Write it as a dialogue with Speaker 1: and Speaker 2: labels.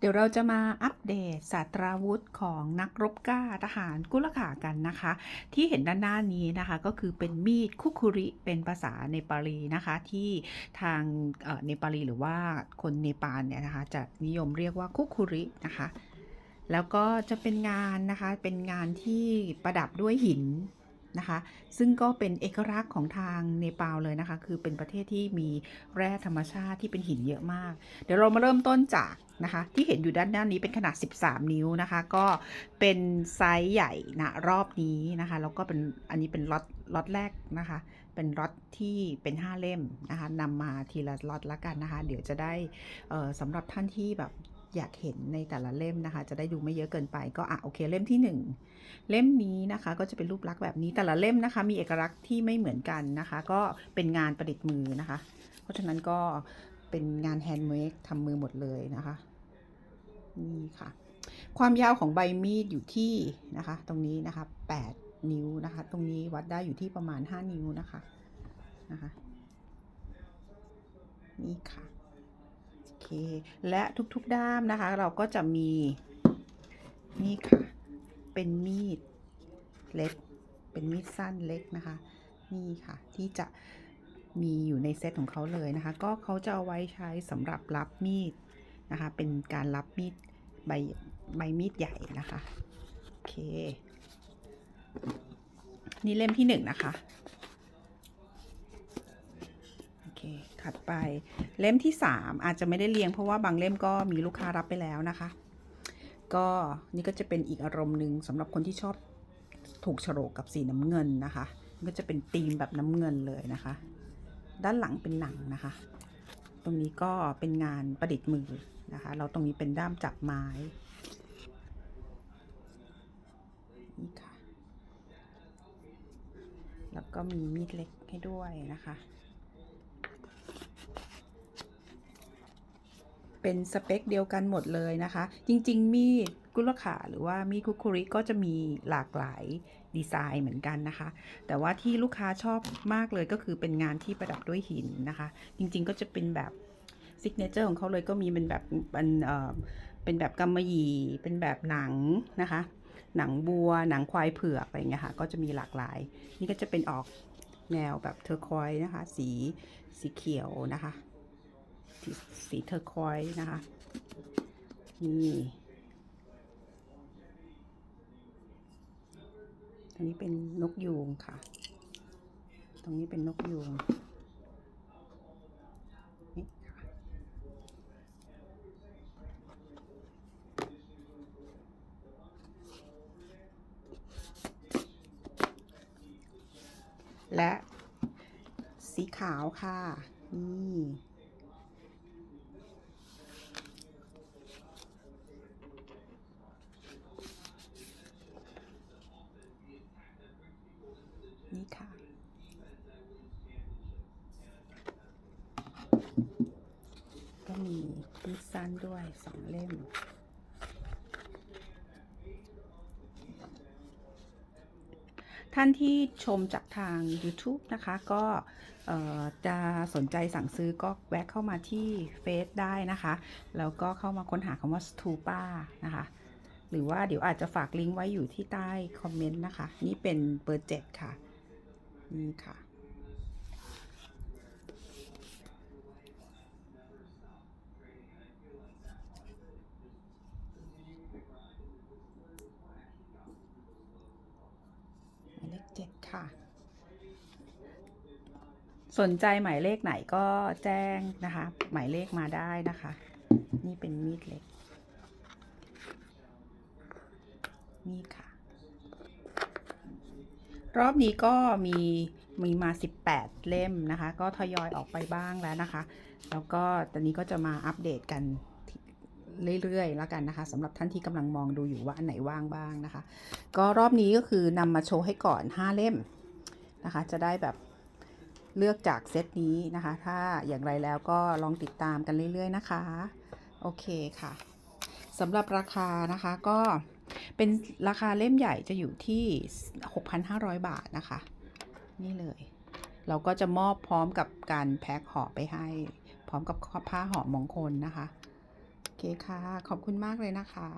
Speaker 1: เดี๋ยวเราจะมาอัปเดตศาสตราวุธของนักรบกล้าทหารกุลขากันนะคะ ที่เห็นด้านหน้านี้นะคะ ก็คือเป็นมีดคุคุริเป็นภาษาเนปาลีนะคะ ที่ทางเอ่อเนปาลีหรือว่าคนเนปาลเนี่ยนะคะ จะนิยมเรียกว่าคุคุรินะคะ แล้วก็จะเป็นงานนะคะเป็นงานที่ประดับด้วยหิน นะคะ ซึ่งก็เป็นเอกลักษณ์ของทางเนปาลเลยนะคะ คือเป็นประเทศที่มีแร่ธรรมชาติที่เป็นหินเยอะมาก เดี๋ยวเรามาเริ่มต้นจากนะคะ ที่เห็นอยู่ด้านหน้านี้เป็นขนาด 13 นิ้วนะคะ ก็เป็นไซส์ใหญ่นะรอบนี้นะคะ แล้วก็เป็นอันนี้เป็นล็อตล็อตแรกนะคะ เป็นล็อตที่เป็น 5 เล่มนะคะนำมาทีละล็อตละกันนะคะ เดี๋ยวจะได้สำหรับท่านที่แบบ อยากเห็นในแต่ละเล่มนะคะ จะได้ดูไม่เยอะเกินไปก็อะโอเคเล่มที่ 1 เล่มนี้นะคะก็จะเป็นรูปลักษณ์แบบนี้แต่ละเล่มนะคะ มีเอกลักษณ์ที่ไม่เหมือนกันนะคะ ก็เป็นงานประดิษฐ์มือนะคะ เพราะฉะนั้นก็เป็นงานแฮนด์เมดทำมือหมดเลยนะคะนี่ค่ะ ความยาวของใบมีดอยู่ที่นะคะ ตรงนี้นะคะ 8 นิ้วนะคะ ตรงนี้วัดได้อยู่ที่ประมาณ 5 นิ้วนะคะนะคะนี่ค่ะ และทุกๆด้ามนะคะ เราก็จะมีนี่ค่ะ เป็นมีดเล็ก เป็นมีดสั้นเล็กนะคะ นี่ค่ะที่จะมีอยู่ในเซตของเขาเลยนะคะ ก็เขาจะเอาไว้ใช้สำหรับรับมีดนะคะ เป็นการรับมีดใบใบมีดใหญ่นะคะ โอเค นี่เล่มที่หนึ่งนะคะ โอเค ถัดไปเล่มที่สามอาจจะไม่ได้เรียงเพราะว่าบางเล่มก็มีลูกค้ารับไปแล้วนะคะ ก็นี่ก็จะเป็นอีกอารมณ์หนึ่งสำหรับคนที่ชอบถูกโฉลกกับสีน้ำเงินนะคะก็จะเป็นธีมแบบน้ำเงินเลยนะคะ ด้านหลังเป็นหนังนะคะ ตรงนี้ก็เป็นงานประดิษฐ์มือนะคะแล้วตรงนี้เป็นด้ามจับไม้นี่ค่ะแล้วก็มีมีดเล็กให้ด้วยนะคะ เป็นสเปคเดียวกันหมดเลยนะคะ จริง ๆ มีดกุลขาหรือว่ามีดคุกคุริก็จะมีหลากหลายดีไซน์เหมือนกันนะคะ แต่ว่าที่ลูกค้าชอบมากเลยก็คือเป็นงานที่ประดับด้วยหินนะคะ จริง ๆ ก็จะเป็นแบบซิกเนเจอร์ของเขาเลยก็มีเป็นแบบเป็นเอ่อเป็นแบบกำมะหยี่เป็นแบบหนังนะคะ หนังบัว หนังควายเผือกอะไรอย่างเงี้ยค่ะก็จะมีหลากหลาย นี่ก็จะเป็นออกแนวแบบเทอร์คอยส์นะคะ สีสีเขียวนะคะ สีเทอร์คอยส์นะคะ นี่ตรงนี้เป็นนกยูงค่ะ ตรงนี้เป็นนกยูงนี่ค่ะและสีขาวค่ะ นี่ นี่ค่ะ ก็มีมีดสั้นด้วยสองเล่ม ท่านที่ชมจากทาง YouTube นะคะ ก็จะสนใจสั่งซื้อก็แวะเข้ามาที่เฟซได้นะคะ แล้วก็เข้ามาค้นหาคำว่า Stupa นะคะหรือว่าเดี๋ยวอาจจะฝากลิงก์ไว้อยู่ที่ใต้คอมเมนต์นะคะ นี่เป็นเบอร์เจ็ดค่ะ นี่ค่ะหมายเลขเจ็ดค่ะ สนใจหมายเลขไหนก็แจ้งนะคะ หมายเลขมาได้นะคะ นี่เป็นมีดเล็ก นี่ค่ะ รอบนี้ก็มีมีมา 18 เล่มนะคะ ก็ทยอยออกไปบ้างแล้วนะคะ แล้วก็ตอนนี้ก็จะมาอัปเดตกันเรื่อยๆ แล้วกันนะคะสำหรับท่านที่กำลังมองดูอยู่ว่าอันไหนว่างบ้างนะคะ ก็รอบนี้ก็คือนำมาโชว์ให้ก่อน 5 เล่มนะคะ จะได้แบบเลือกจากเซตนี้นะคะ ถ้าอย่างไรแล้วก็ลองติดตามกันเรื่อยๆนะคะ โอเคค่ะสำหรับราคานะคะก็ เป็นราคาเล่มใหญ่จะอยู่ที่ 6,500 บาทนะคะ นี่เลย เราก็จะมอบพร้อมกับการแพ็คห่อไปให้ พร้อมกับผ้าห่อมงคลนะคะ โอเคเคค่ะ ขอบคุณมากเลยนะคะ